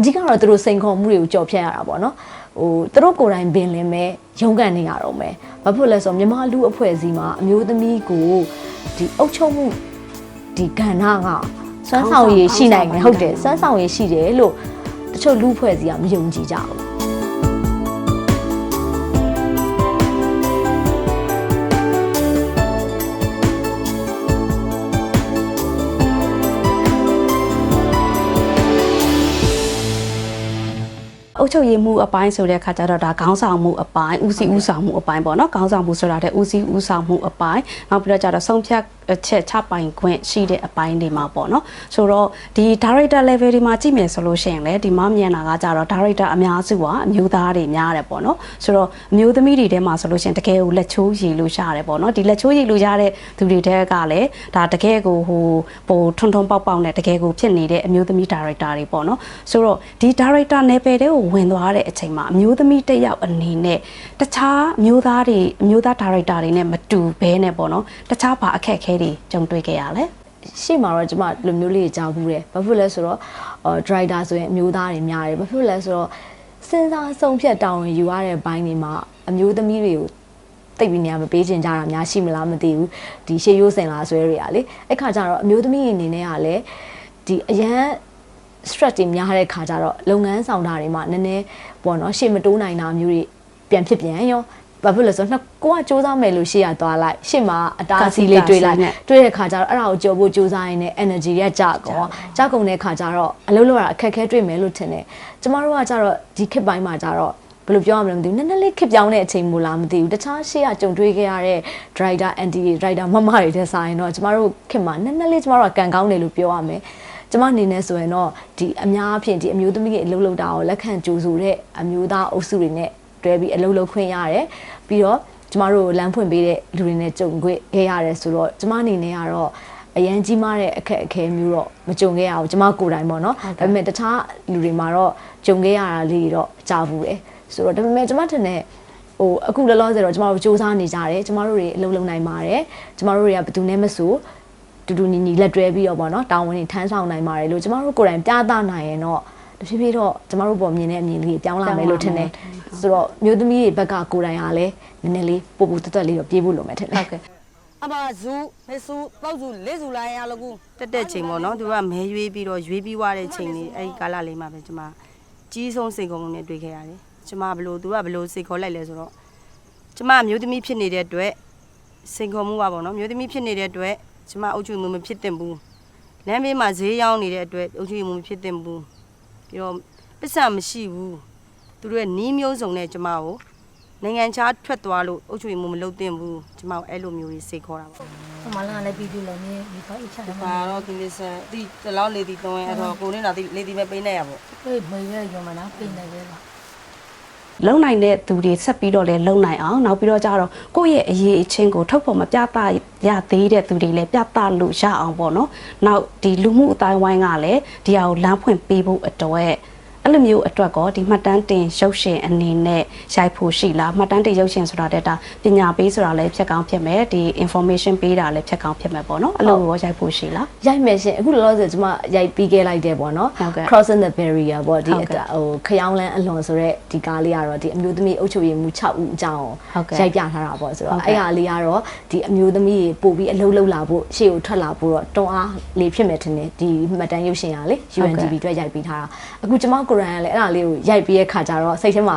အဓိကတော့သူတို့စိန်ခေါ်မှုတွေကိုကြော်ဖြတ်ရတာပေါ့နော်ဟိုသူတို့ကိုယ်တိုင်ပင်လင်းမဲ့ရုန်းကန်နေရတော့မယ်ဘာဖြစ်လဲဆိုတော့မြန်မာလူအဖွဲ့အစည်းမှာအမျိုးသမီးကိုဒီအုပ်ချုပ်မှုဒီကဏ္ဍကစွမ်းဆောင်ရည်ရှိနိုင်တယ်ဟုတ်တယ်စွမ်းဆောင်ရည်ရှိတယ်လို့တချို့လူအဖွဲ့အစည်းကမယုံကြည်ကြဘူး အုပ်ချုပ်ရေးမှုအပိုင်းဆိုတဲ့အခါကျတော့ဒါခေါင်းဆောင်မှုအပိုင်းဦးစီးဦးဆောင်မှုအပိုင်းပေါ့နော်ခေါင်းဆောင်မှုဆိုတာတဲ့ဦးစီးဦးဆောင်မှုအပိုင်းနောက်ပြီးတော့ကျတော့ဆုံးဖြတ်ချက်ချပိုင်ခွင့်ရှိတဲ့အပိုင်းတွေမှာပေါ့နော်ဆိုတော့ဒီ director level ဒီမှာကြည့်မယ်ဆိုလို့ရှိရင်လေဒီမှာမြင်တာကကျတော့ director အများစုကအမျိုးသားတွေများတယ်ပေါ့နော်ဆိုတော့အမျိုးသမီးတွေထဲမှာဆိုလို့ရှိရင်တကယ်ကိုလက်ချိုးရည်လို့ရတယ်ပေါ့နော်ဒီလက်ချိုးရည်လို့ရတဲ့သူတွေတဲကလည်းဒါတကယ်ကိုဟိုပိုထွန်းထွန်းပေါက်ပေါက်နဲ့တကယ်ကိုဖြစ်နေတဲ့အမျိုးသမီး director တွေပေါ့နော်ဆိုတော့ဒီ director level တွေကိုဝင်သွားတဲ့အချိန်မှာအမျိုးသမီးတစ်ယောက်အနေနဲ့တခြားအမျိုးသားတွေအမျိုးသား director တွေနဲ့မတူဘဲနဲ့ပေါ့နော်တခြားဘာအခက်အခဲတွေကြုံတွေ့ခဲ့ရလဲရှေ့မှာတော့ကျွန်မလူမျိုးလေးကြားဘူးတယ်ဘာဖြစ်လဲဆိုတော့အော်ဒရိုက်တာဆိုရင်အမျိုးသားတွေများတယ်ဘာဖြစ်လဲဆိုတော့စဉ်းစားဆုံးဖြတ်တောင်းဝင်ယူရတဲ့ဘိုင်းတွေမှာအမျိုးသမီးတွေကိုတိတ်ပြီးနေရာမပေးချင်ကြတာများရှိမလားမသိဘူးဒီရှေးရိုးစင်လာဆွဲတွေကလေအဲ့ခါကျတော့အမျိုးသမီးတွေအနေနဲ့ကလည်းဒီအရန် stress တွေများတဲ့ခါကျတော့လုပ်ငန်းဆောင်တာတွေမှာနည်းနည်းပေါ့နော်ရှေ့မတိုးနိုင်တာမျိုးတွေပြန်ဖြစ်ပြန်ရောဘာဖြစ်လဲဆိုတော့နှစ်ကိုကစူးစမ်းမယ်လို့ရှေ့ရသွားလိုက်ရှေ့မှာအတားအဆီးလေးတွေးလိုက်တွေ့တဲ့ခါကျတော့အဲ့ဒါကိုကြော်ဖို့ကြိုးစားရင်းနဲ့ energy ရကြကောကြကုန်တဲ့ခါကျတော့အလုပ်လုပ်ရတာအခက်အခဲတွေ့မယ်လို့ထင်တယ်ကျမတို့ကကျတော့ဒီခေတ်ပိုင်းမှာကျတော့ဘယ်လိုပြောရမလဲမသိဘူးနည်းနည်းလေးခေတ်ပြောင်းတဲ့အချိန်မို့လားမသိဘူးတခြားရှေ့ကကြုံတွေ့ခဲ့ရတဲ့ driver anti driver မမတွေတဲ့ဆိုင်တော့ကျမတို့ခေတ်မှာနည်းနည်းလေးကျမတို့ကကန်ကောင်းတယ်လို့ပြောရမယ် ကျမအနေနဲ့ဆိုရင်တော့ဒီအများအဖြစ်ဒီအမျိုးသမီးတွေအလုပ်လုပ်တာကိုလက်ခံကြိုဆိုတဲ့အမျိုးသားအုပ်စုတွေနဲ့တွဲပြီးအလုပ်လုပ်ခွင့်ရတယ်ပြီးတော့ကျမတို့လမ်းဖွင့်ပေးတဲ့လူတွေနဲ့ကြုံခွင့်ခဲ့ရတယ်ဆိုတော့ကျမအနေနဲ့ကတော့အရန်ကြီးမားတဲ့အခက်အခဲမျိုးတော့မကြုံခဲ့ရဘူးကျမကိုယ်တိုင်ပေါ့နော်ဒါပေမဲ့တခြားလူတွေမှာတော့ကြုံခဲ့ရတာလေးတွေတော့ကြားဘူးတယ်ဆိုတော့ဒါပေမဲ့ကျမထင်တဲ့ဟိုအခုလောလောဆယ်တော့ကျမတို့စူးစမ်းနေကြတယ်ကျမတို့တွေအလုပ်လုပ်နိုင်ပါတယ်ကျမတို့တွေကဘယ်သူနဲ့မဆို တူတူညီညီလက်တွဲပြီးတော့ပေါ့နော်တာဝန်တွေထမ်းဆောင်နိုင်ပါတယ်လို့ကျမတို့ကိုယ်တိုင်ပြသနိုင်ရင်တော့တဖြည်းဖြည်းတော့ကျမတို့ပေါ်မြင်တဲ့အမြင်လေးပြောင်းလာမယ်လို့ထင်တယ်ဆိုတော့မျိုးသမီးတွေဘက်ကကိုယ်တိုင်ကလည်းနည်းနည်းလေးပို့ပို့တက်တက်လေးတော့ပြေးဖို့လိုမယ်ထင်တယ်ဟုတ်ကဲ့အမဇူမေဆူပေါက်ဇူလေးဇူလာရလကူတက်တဲ့ချိန်ပေါ့နော်သူကမဲရွေးပြီးတော့ရွေးပြီးွားတဲ့ချိန်လေးအဲ့ဒီကာလလေးမှာပဲကျွန်မကြီးဆုံးစိတ်ကုံလုံးနဲ့တွေ့ခဲ့ရတယ်ကျွန်မဘလို့သူကဘလို့စိတ်ခေါ်လိုက်လဲဆိုတော့ကျွန်မအမျိုးသမီးဖြစ်နေတဲ့အတွက်စိတ်ခေါ်မှုပါပေါ့နော်မျိုးသမီးဖြစ်နေတဲ့အတွက် ကျွန်မအုပ်ချုပ်မှုမဖြစ်သင့်ဘူးလမ်းဘေးမှာဈေးရောင်းနေတဲ့အတွက်အုပ်ချုပ်မှုမဖြစ်သင့်ဘူးပြီးတော့ပစ္စမရှိဘူးသူတို့ရဲ့နီးမျိုးစုံနဲ့ကျွန်မကိုနိုင်ငံခြားထွက်သွားလို့အုပ်ချုပ်မှုမလုပ်သင့်ဘူးကျွန်မကိုအဲ့လိုမျိုးကြီးစိတ်ခေါ်တာပေါ့ဟိုမှာလာလည်းပြီးပြီလည်းမြေဒီတော့အချာတယ်ပါတော့ဒီလေးဆန်ဒီတလောက်လေဒီသုံးရင်အဲ့တော့ကိုနေတာဒီလေဒီပဲပေးနေရပေါ့ပြေးမေရရုံမလားပြင်နေလေပါ လုံနိုင်တဲ့သူတွေဆက်ပြီးတော့လည်းလုံနိုင်အောင်နောက်ပြီးတော့ကြတော့ကိုယ့်ရဲ့အရေးအချင်းကိုထုတ်ဖော်မပြသရသေးတဲ့သူတွေလည်းပြသလို့ရအောင်ပေါ့နော်နောက်ဒီလူမှုအတိုင်းဝိုင်းကလည်းဒီဟာကိုလမ်းဖွင့်ပေးဖို့အတွက် အဲ့လိုမျိုးအတွက်ကောဒီမှတ်တမ်းတင်ရုပ်ရှင်အနေနဲ့ရိုက်ဖို့ရှိလားမှတ်တမ်းတင်ရုပ်ရှင်ဆိုတာတဲ့ဒါပညာပေးဆိုတာလည်းဖြတ်ကောင်းဖြစ်မယ်ဒီ information ပေးတာလည်းဖြတ်ကောင်းဖြစ်မယ်ပေါ့နော်အဲ့လိုရောရိုက်ဖို့ရှိလားရိုက်မယ်ရှင်အခုလောလောဆယ်ကျွန်မရိုက်ပြီးခဲ့လိုက်တယ်ပေါ့နော်ဟုတ်ကဲ့ crossing the barrier ပေါ့ဒီဟုတ်ကဲ့ဟိုခရောင်းလန်းအလွန်ဆိုတော့ဒီကားလေးကတော့ဒီအမျိုးသမီးအုပ်ချုပ်ရေးမှု6ဦးအကြောင်းဟုတ်ကဲ့ရိုက်ပြထားတာပေါ့ဆိုဟုတော့တ်ကဲ့အဲ့ဟာလေးကတော့ဒီအမျိုးသမီးတွေပို့ပြီးအလုပ်လုပ်လာဖို့ရှေ့ကိုထွက်လာဖို့တော့တွန်းအားလေးဖြစ်မယ်ထင်တယ်ဒီမှတ်တမ်းရုပ်ရှင်ရလေဟုတ်ကဲ့ UNDP အတွက်ရိုက်ပြီးထားတာအခုကျွန်မကိုရန်ကလည်းအဲ့ဒါလေးကိုရိုက်ပြီးရဲ့ခါကျတော့စိတ်ထဲမှာ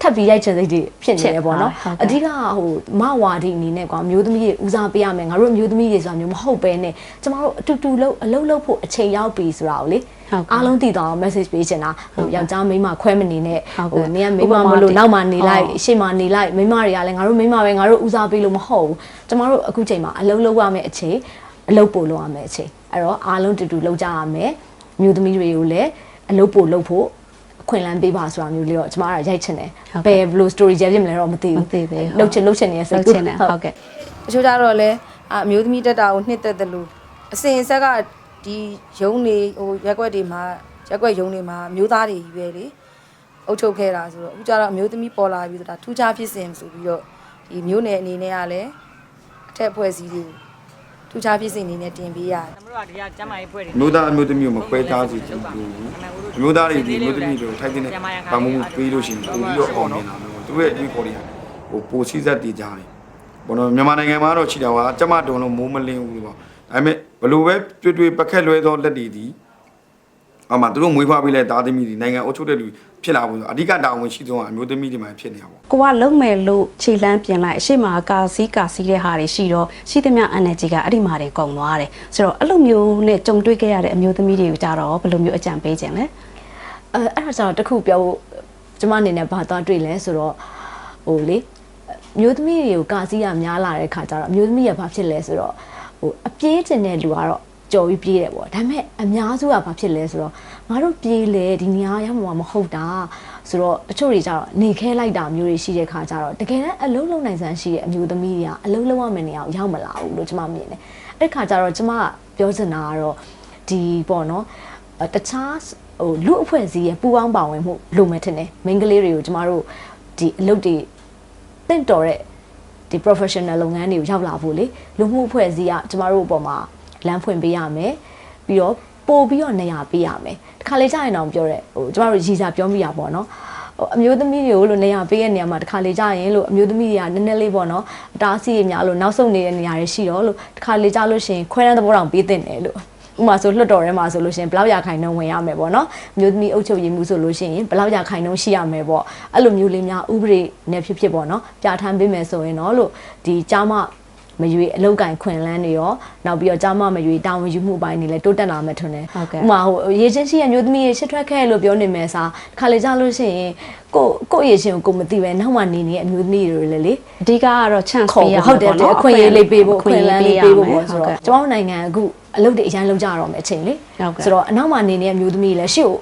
ထပ်ပြီးရိုက်ချင်စိတ်တွေဖြစ်နေတယ်ပေါ့နော်ဟုတ်ကဲ့အဓိကဟိုမဝါဒီအနေနဲ့ကွာမျိုးသမီးတွေဦးစားပေးရမယ်ငါတို့မျိုးသမီးတွေဆိုတာမျိုးမဟုတ်ပဲနဲ့ကျမတို့အတူတူလို့အလုပ်လုပ်ဖို့အချိန်ရောက်ပြီဆိုတာကိုလေဟုတ်ကဲ့အားလုံးသိတော့ message ပေးချင်တာဟိုယောက်ျားမိန်းမခွဲမနေနဲ့ဟုတ်ကဲ့ဟိုနေကမိန်းမဥပမာမလို့တည်းနောက်မှနေလိုက်ဟုတ်ရှေ့မှာနေလိုက်မိန်းမတွေကလည်းငါတို့မိန်းမပဲငါတို့ဦးစားပေးလို့မဟုတ်ဘူးကျမတို့အခုချိန်မှာအလုပ်လုပ်ရမယ့်အချိန်အလုပ်ပို့လုပ်ရမယ့်အချိန်အဲ့တော့အားလုံးတူတူလုပ်ကြရမယ်မျိုးသမီးတွေကိုလည်း အလုပ်ပို့လုပ်ဖို့အခွင့်အလမ်းပေးပါဆိုတာမျိုးလေးတော့ကျမကရိုက်ချင်တယ်ဟုတ်ဘကဲ့ယ်ဘယ်လို story ကြပြမလဲတော့မသိမဘူးသိသေးဘူးလှုပ်ချင်လှုပ်ချင်နေတဲ့စိတ်လှုပ်ချင်တယ်ဟုတ်ကဲ့တချို့ကြတော့လဲအအမျိုးသမီးတက်တာကိုနှစ်သက်တယ်လို့အစင်ဆက်ကဒီရုံးနေဟိုရက်ွက်တွေမှာရက်ွက်ရုံးတွေမှာအမျိုးသားတွေကြီးပဲလေအုပ်ချုပ်ခဲ့တာဆိုတော့အခုကျတော့အမျိုးသမီးပေါ်လာပြီးတော့ဒါထူးခြားဖြစ်စဉ်ဆိုပြီးတော့ဒီမျိုးနယ်အနေနဲ့ကလည်းအထက်ဖွဲ့စည်းတွေကို ထူးခြားဖြစ်စဉ်အနေနဲ့တင်ပေးရတယ်ကျွန်တော်တို့ကဒီကကျမ်းမာရေးပွဲတွေမျိုးသားအမျိုးသမီးကိုမခွဲခြားစေချင်ဘူးအမျိုးသားတွေဒီအမျိုးသမီးတွေကိုထိုက်တဲ့ပါမှုပေးလို့ရှိရင်ပို့ပြီးတော့အောင်မြင်လာမယ်သူရဲ့အတွေ့အခေါ်တွေကဟိုပိုစီးဆက်တည်ကြတယ်ဘောနော်မြန်မာနိုင်ငံမှာတော့ချီတာကကျမတုံလို့မိုးမလင်းဘူးပေါ့ဒါပေမဲ့ဘလို့ပဲတွေ့တွေ့ပက်ခက်လွဲသောလက်တွေဒီ အမှသူတို့မွေးဖွားပေးလိုက်သားသမီးတွေနိုင်ငံအုပ်ချုပ်တဲ့လူဖြစ်လာဖို့ဆိုအဓိကတာဝန်ရှိဆုံးကအမျိုးသမီးတွေမှာဖြစ်နေတာပေါ့ကိုကလုံးမယ်လို့ခြေလန်းပြင်လိုက်အရှိမကာစီးကာစီးတဲ့ဟာတွေရှိတော့ရှိသမျှ energy ကအဲ့ဒီမှာတွေကုန်သွားတယ်ဆိုတော့အဲ့လိုမျိုးနဲ့ကြုံတွေ့ခဲ့ရတဲ့အမျိုးသမီးတွေကိုကြတော့ဘယ်လိုမျိုးအကြံပေးခြင်းလဲအဲအဲ့ဒါကြောင့်တစ်ခုပြောဖို့ကျမအနေနဲ့ဘာသွားတွေ့လဲဆိုတော့ဟိုလေအမျိုးသမီးတွေကိုကာစီးရများလာတဲ့ခါကျတော့အမျိုးသမီးရဘာဖြစ်လဲဆိုတော့ဟိုအပြေးကျင်တဲ့လူကတော့ ကြော်ပြီးပြေးတယ်ပေါ့ဒါပေမဲ့အများစုကဘာဖြစ်လဲဆိုတော့ငါတို့ပြေးလေဒီနေရာရောက်မှာမဟုတ်တာဆိုတော့တချို့တွေကျတော့နေခဲလိုက်တာမျိုးတွေရှိတဲ့ခါကျတော့တကယ်တမ်းအလုံးလုံးနိုင်စမ်းရှိတဲ့အမျိုးသမီးတွေကအလုံးလုံးရမယ့်နေရာကိုရောက်မလာဘူးလို့ကျမမြင်တယ်အဲ့ခါကျတော့ကျမကပြောချင်တာကတော့ဒီပေါ့နော်အဲတခြားဟိုလူအဖွဲ့အစည်းရဲ့ပူးပေါင်းပါဝင်မှုလိုမယ်ထင်တယ်မိန်းကလေးတွေကိုကျမတို့ဒီအလုပ်တွေတင့်တော်တဲ့ဒီ professional လုပ်ငန်းတွေကိုရောက်လာဖို့လေလူမှုအဖွဲ့အစည်းကကျမတို့အပေါ်မှာ လမ်းဖွင့်ပေးရမယ်ပြီးတော့ပို့ပြီးတော့နေရာပေးရမယ်တခါလေကြာရင်တော့ပြောရဲဟိုကျမတို့ရည်စားပြောမိရပါတော့ဟိုအမျိုးသမီးတွေကိုလို့နေရာပေးတဲ့နေရာမှာတခါလေကြာရင်လို့အမျိုးသမီးတွေကနည်းနည်းလေးပေါ့နော်အတားအဆီးတွေများလို့နောက်ဆုံးနေတဲ့နေရာတွေရှိတော့လို့တခါလေကြာလို့ရှိရင်ခွဲတန်းသဘောတောင်ပေးတင်တယ်လို့ဥပမာဆိုလွတ်တော်ထဲမှာဆိုလို့ရှိရင်ဘယ်လောက်ရခိုင်နှုန်းဝင်ရမယ်ပေါ့နော်မြို့သမီးအုပ်ချုပ်ရေးမှုဆိုလို့ရှိရင်ဘယ်လောက်ရခိုင်နှုန်းရှိရမယ်ပေါ့အဲ့လိုမျိုးလေးများဥပဒေနဲ့ဖြစ်ဖြစ်ပေါ့နော်ပြဋ္ဌာန်းပေးမယ်ဆိုရင်တော့လို့ဒီကြားမ မရွေအလောက်ကင်ခွင်လန်းတွေရောနောက်ပြီးတော့ကြားမမရွေတာဝန်ယူမှုအပိုင်းတွေလည်းတိုးတက်လာမယ်ထွန်းတယ်ဟုတ်ကဲ့ဥပမာဟိုရေချင်းရှိရမျိုးသမီးရေရှစ်ထွက်ခဲ့လို့ပြောနေမယ်စားတစ်ခါလေကြားလို့ရှိရင်ကိုကိုရေချင်းကိုကိုမသိပဲနောက်မှနေနေအမျိုးသမီးတွေလည်းလေအဓိကကတော့ chance ခေါ်ပေးရဖို့ဟုတ်တယ်ပေါ့နော်အခွင့်အရေးလေးပေးဖို့အခွင့်အလမ်းလေးပေးဖို့ရမယ်ပေါ့ဆိုဟုတ်တော့ကဲ့ကျွန်တော်တို့နိုင်ငံအခုအလုပ်တွေအရင်လုပ်ကြတော့မယ်အချိန်လေဟုတ်ကဲ့ဆိုတော့အနောက်မှာနေနေတဲ့မျိုးသမီးတွေလည်းရှေ့ကို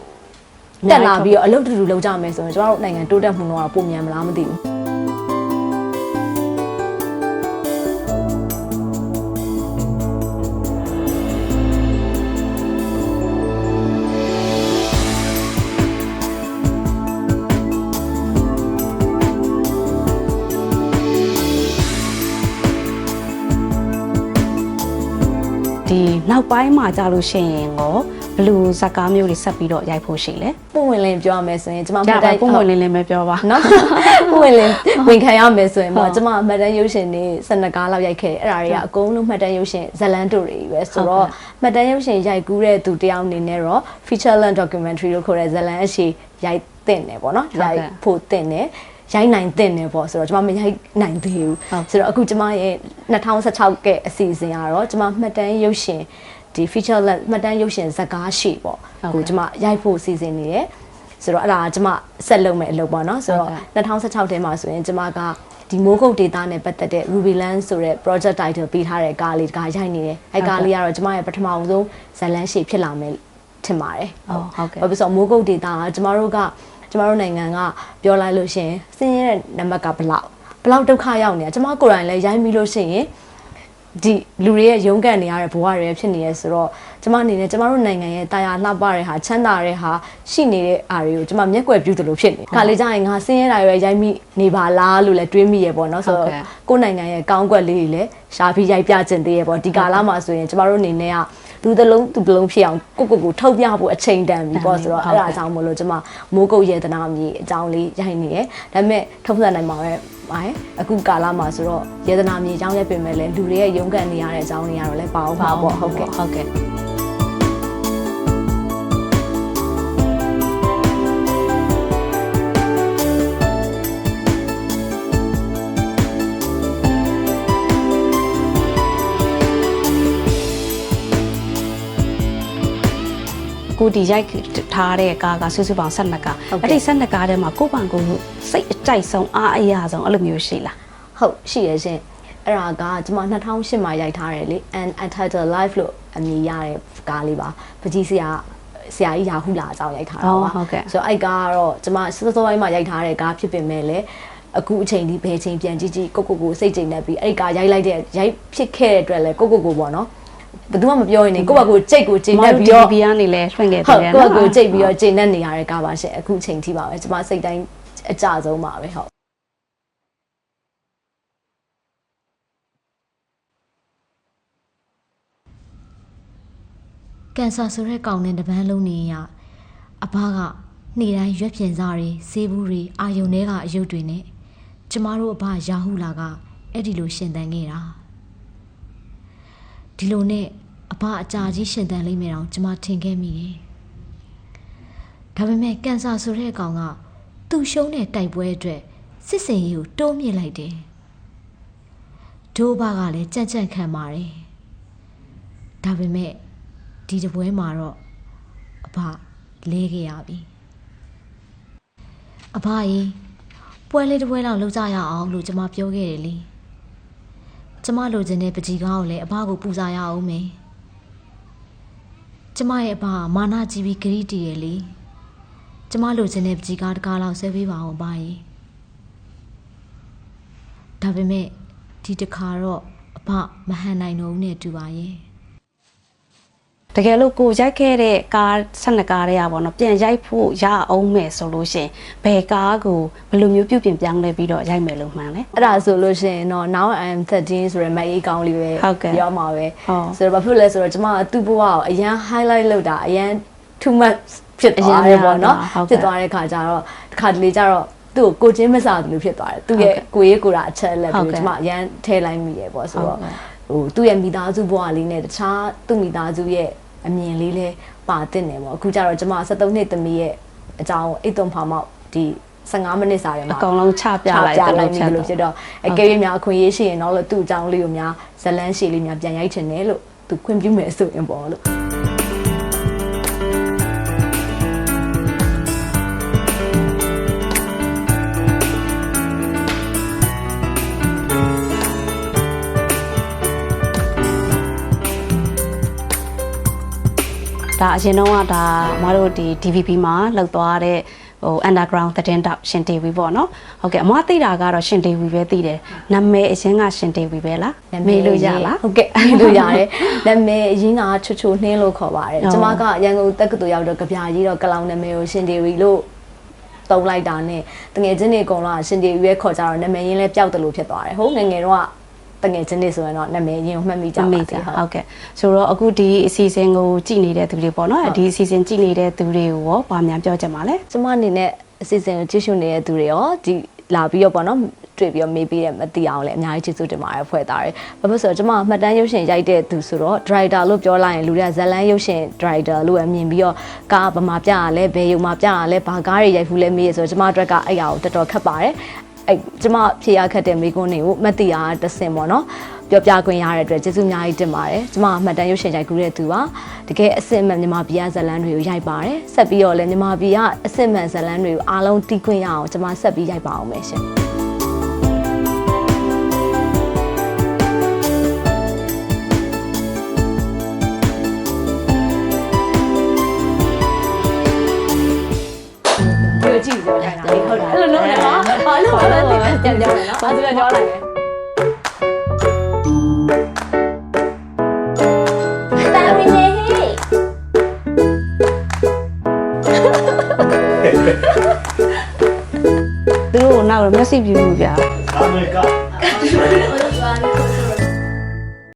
တက်လာပြီးတော့အလုပ်တူတူလုပ်ကြမယ်ဆိုရင်ကျွန်တော်တို့နိုင်ငံတိုးတက်မှုတော့ပုံမြန်မလားမသိဘူး နောက်ပိုင်းမှာကြာလို့ရှိရင်ရောဘယ်လူဇာတ်ကားမျိုးတွေဆက်ပြီးတော့ရိုက်ဖို့ရှိလဲပုံဝင်လင်းပြောရမယ်ဆိုရင်ကျွန်မကြမှတ်တပါမ်းပုံမလင်းလင်းပဲပြောပါနော်ပုံဝင်လင်းဝင်ခံရမယ်ဆိုရင်ဟုပေါ့တ်ကျွန်မမှတ်တမ်းရုပ်ရှင်တွေစနကားလောက်ရိုက်ခဲ့တယ်အဲ့ဒါတွေကအကုန်လုံးမှတ်တမ်းရုပ်ရှင်ဇလန်တူတွေပဲဆိုဟုတ်တော့ကဲ့မှတ်တမ်းရုပ်ရှင်ရိုက်ကူးတဲ့သူတယောက်အနေနဲ့တော့ feature length documentary လို့ခေါ်တဲ့ဇလန်အရှိရိုက်တင်တယ်ပေါ့နော်ဟုတ်ကဲ့ရိုက်ဖို့တင်တယ် ရိုက်နိုင်တင်တယ်ပေါ့ဆိုတော့ကျွန်မမရိုက်နိုင်သေးဘူးဟုတ်ဆိုတော့အခုကျွန်မရဲ့2016ကဲအစီအစဉ်ကတော့ကျွန်မမှတ်တမ်းရုပ်ရှင်ဒီ feature length မှတ်တမ်းရုပ်ရှင်ဇာတ်ကားရှိပေါ့ဟုတ်ကဲ့ကိုကျွန်မရိုက်ဖို့စီစဉ်နေတယ်ဆိုတော့အဲ့ဒါကကျွန်မဆက်လုပ်မယ်အလုပ်ပေါ့နော်ဆိုတော့ဟုတ်ကဲ့2016ထဲမှာဆိုရင်ကျွန်မကဒီမိုးကုတ်ဒေတာနဲ့ပတ်သက်တဲ့ Ruby Land ဆိုတဲ့ project title ပေးထားတဲ့ကားလေးတကားရိုက်နေတယ်အဲ့ကားလေးကတော့ကျွန်မရဲ့ပထမအောင်ဆုံးဇာတ်လမ်းရှည်ဖြစ်လာမယ်ထင်ပါတယ်အော်ဟုတ်ကဲ့ဘာဖြစ်လို့လဲဆိုတော့မိုးကုတ်ဒေတာကကျမတို့က ကျမတို့နိုင်ငံကပြောလိုက်လို့ရှိရင်စင်းရဲတဲ့နံပါတ်ကဘယ်လောက်ဘယ်လောက်ဒုက္ခရောက်နေတာကျမကိုယ်တိုင်လည်းရိုင်းပြီးလို့ရှိရင်ဒီလူတွေရဲ့ရုန်းကန်နေရတဲ့ဘဝတွေဖြစ်နေရဲဆိုတော့ကျမအနေနဲ့ကျမတို့နိုင်ငံရဲ့တာယာလှပတဲ့ဟာချမ်းသာတဲ့ဟာရှိနေတဲ့အားတွေကိုကျမမျက်ကွယ်ပြုသလိုဖြစ်နေ။ခါလေးကျရင်ငါစင်းရဲတာရွယ်ရိုင်းမိနေပါလားလို့လည်းတွေးမိရပေါ့နော်ဆိုတော့ဟုတ်ကဲ့ကိုယ်နိုင်ငံရဲ့ကောင်းကွက်လေးတွေလည်းရှာပြီးရိုက်ပြကျင်သေးရပေါ့ဒီကာလမှာဆိုရင်ကျမတို့အနေနဲ့က လူတစ်လုံးသူတစ်လုံးဖြစ်အောင်ကိုကိုကိုထုတ်ပြဖို့အချိန်တန်ပြီပေါ့ဆိုတော့ဟုတ်အဲ့ကဲ့ဒါကြောင့်မလို့ကျမမိုးကုတ်ရေတနာမြေအကြောင်းလေးရိုက်နေတယ်ဒါပေမဲ့ထုတ်ပြနိုင်မှာပဲပါရဲ့အခုကာလမှာဆိုတော့ရေတနာမြေအကြောင်းရိုက်ပြင်မဲ့လဲလူတွေရဲ့ရုန်းကန်နေရတဲ့အကြောင်းတွေကတော့လည်းပါအောင်ပါပေါ့ဟုတ်ကဲ့ဟုတ်ကဲ့ ကိုဒီရိုက်ထားတဲ့ကားကစုစုပေါင်း12ကားဟုတ်ကဲ့အဲ့ဒီ12ကားထဲမှာကိုယ့်ဘန်ကိုစိတ်အကြိုက်ဆုံးအားအရာဆုံးအဲ့လိုမျိုးရှိလားဟုတ်ရှိရရှင်အဲ့ဒါကကျမ2008မှာရိုက်ထားတယ်လေ and untitled life လို့အမည်ရတဲ့ကားလေးပါပကြီးဆရာဆရာကြီးရာဟုလာအကြောင်းရိုက်ထားတာအော်ပါဟုတ်ကဲ့ဆိုတော့အဲ့ကားကတော့ကျမစောစောပိုင်းမှာရိုက်ထားတဲ့ကားဖြစ်ပေမဲ့လည်းအခုအချိန်ဒီဘယ်ချိန်ပြန်ကြည့်ကြည့်ကိုကိုကိုစိတ်ချိန်နေပြီးအဲ့ဒီကားရိုက်လိုက်တဲ့ရိုက်ဖြစ်ခဲ့တဲ့အတွက်လည်းကိုကိုကိုပေါ့နော် ဘယ်သူမှမပြောရင်နေကိုယ့်ဘက်ကိုကြိတ်ကိုချိန်နေပြီးတော့ဒီကနေလဲလွှင့်ခဲ့ဟုတယ်တ်နော်ကိုယ့်ဘက်ကိုကြိတ်ပြီးတော့ချိန်နေနေရတဲ့ကားပါရှင်အခုချိန်ထိပါပဲကျမစိတ်တိုင်းအကြဆုံးပါပဲဟုတ်ကကန်ဆာဆိုတဲ့ကောင်နဲ့တပန်းလုံးနေရအဘကနေ့တိုင်းရွက်ပြင်စားတွေဆေးဘူးတွေအာယုန်တွေကအယုတ်တွေနဲ့ကျမတို့အဘရာဟုလာကအဲ့ဒီလိုရှင်သန်ခဲ့တာ ဒီလိုနဲ့အဘအကြာကြီးရှင်သန်လိမ့်မယ်တော့ကျမထင်ခဲ့မိတယ်ဒါပေမဲ့ကန်ဆာဆိုတဲ့ကောင်ကသူ့ရှုံးတဲ့တိုက်ပွဲအတွက်စစ်စင်ရေးကိုတိုးမြင့်လိုက်တယ်ဒိုးဘကလည်းကြက်ကြက်ခံပါတယ်ဒါပေမဲ့ဒီတပွဲမှာတော့အဘလဲခဲ့ရပြီအဘကြီးပွဲလေးတစ်ပွဲလောက်လုပ်ကြရအောင်လို့ကျွန်မပြောခဲ့တယ်လေ ကျွန်မလိုချင်တဲ့ပကြီးကားကိုလည်းအဘကိုပူဇော်ရအောင်မယ်ကျမရဲ့အဘကမာနကြီးပြီးဂရိတည်ရလေကျမလိုချင်တဲ့ပကြီးကားတစ်ကားလောက်ဆွဲပေးပါအောင်အဘကြီးဒါပေမဲ့ဒီတစ်ခါတော့အဘမဟန်နိုင်တော့ဘူးနဲ့တူပါရဲ့ တကယ်လို့ကိုရိုက်ခဲ့တဲ့ကားဆက်နှစ်ကားတွေကပေါ့နော်ပြန်ရိုက်ဖို့ရအောင်မယ်ဆိုလို့ရှရင်ဘယ်ကားကိုဘယ်လိုမျိုးပြုပြင်ပြောင်းလဲပြီးတော့ရိုက်မယ်လို့မှန်လဲအဲ့ဒါဆိုလို့ရှိရင်တော့ now i am 13ဆိုရယ်မအေးကောင်းလေးပဲဟုတ်ကဲ့ပြောမှာပဲဟုတ်ဆိုတော့ဘာဖြစ်လဲဆိုတော့ကျမကသူ့ဘဝကိုအရန် highlight လုပ်တာအရန် too much ဖြစ်သွားတယ်ပေါ့နော်ဟုတ်ကဲ့ဖြစ်သွားတဲ့ခါကျတော့တစ်ခါတလေကျတော့သူ့ကိုကိုချင်းမစားသလိုဖြစ်သွားတယ်သူ့ရဲ့ကိုရေးကိုတာအချက်အလက်ဟုတ်ပြီးကဲ့ကျမအရန်ထဲလိုက်မိရယ်ပေါ့ဆိုတော့ဟုတ်ကဲ့ဟိုသူ့ရဲ့မိသားစုဘဝလေးနဲ့တခြားသူ့မိသားစုရဲ့ အမြင်လေးလဲပါတင်တယ်ပေါ့အခုကျတော့ကျမ73နှစ်သမီးရဲ့အကြောင်းအိတ်သွန်ဖောင်မောက်ဒီ15မိနစ်စာထဲအမှာကောင်လုံးချပြလိုက်ချတယ်ပြလို့လိုက်ဖြပြီတ်လို့တော့ဖြစ်တော့အကယ်၍များအခွင့်အရေးရှိရင်တော့လို့သူ့အကြောင်းလေးကိုများဇလန်းရှည်လေးများပြန်ရိုက်ချင်တယ်လို့သူခွင့်ပြုမယ်ဆိုရင်ပေါ့လို့ ဒါအရင်တော့ကဒါမတို့ဒီ DVB မှာလောက်သွားတဲ့ဟို underground သတင်းတောက်ရှင်တေဝီပေါ့နော်ဟုတ်ကဲ့အမသိတာကတော့ရှင်တေဝီပဲသိတယ်နာမည်အရင်ကရှင်တေဝီပဲလားမေးလို့ရလားဟုတ်ကဲ့မေးလို့ရတယ်နာမည်အရင်ကချွတ်ချွနှင်းလို့ခေါ်ပါတယ်ဟုတ်ကျမကရန်ကုန်တက္ကသိုလ်ရောက်တော့ကြပြာကြီးတော့ကလောင်နာမည်ကိုရှင်ဒေဝီလို့တုံးလိုက်တာနဲ့တငယ်ချင်းတွေအကုန်လုံးကရှင်ဒေဝီပဲခေါ်ကြတော့နာမည်ရင်းလဲပျောက်တယ်လို့ဖြစ်သွားတယ်ဟုတ်ငယ်ငယ်တော့က တငယ်ချင်းတွေဆိုရင်တော့နာမည်ရင်းကိုမှတ်မိကြပါမေးစေကြဟုတ်ဟုတ်ကဲ့ဆိုတော့အခုဒီအစီအစဉ်ကိုကြည်နေတဲ့သူတွေပေါ့နော်ဒီအစီအစဉ်ကြည်နေတဲ့သူတွေကိုရောဗာများပြောချင်ပါလဲကျမအနေနဲ့အစီအစဉ်ကိုကြည့်ရှုနေတဲ့သူတွေရောဒီလာပြီးတော့ပေါ့နော်တွေ့ပြီးတော့မေးပြီးတယ်မသိအောင်လည်းအများကြီးကျေးဇူးတင်ပါတယ်ဖွဲ့သားတယ်။ဘာဖြစ်လို့လဲဆိုတော့ကျမကမှတ်တမ်းရုပ်ရှင်ရိုက်တဲ့သူဆိုတော့ driver လို့ပြောလိုက်ရင်လူတွေကဇလန်းရုပ်ရှင် driver လို့ပဲမြင်ပြီးတော့ကားဗမာပြရလဲဘယ်ရုံမှာပြရလဲဘာကားတွေရိုက်ဖူးလဲမေးရဆိုတော့ကျမအတွက်ကအဲ့အရာကိုတော်တော်ခက်ပါတယ်။ အဲ့ကျမဖြေရခက်တဲ့မိကုန်းတွေကိုမသိရတဆင်ပေါ့နော်။ပြောပြခွင့်ရတဲ့အတွက်ကျေးဇူးအများကြီးတင်ပါတယ်။ကျမကမှတ်တမ်းရုပ်ရှင်ရိုက်ကူးတဲ့သူပါ။တကယ်အစစ်အမှန်မြန်မာပြည်ကဇလန်းတွေကိုရိုက်ပါတယ်။ဆက်ပြီးတော့လည်းမြန်မာပြည်ကအစစ်အမှန်ဇလန်းတွေကိုအားလုံးတီးခွင့်ရအောင်ကျမဆက်ပြီးရိုက်ပါအောင်မယ်ရှင်။ ပြန်ပြောလဲနော်ဘာလို့ပြောလိုက်လဲတာဝင်းနေဟေးသူတို့ကနောက်တော့မျက်စိပြူပြပြ America.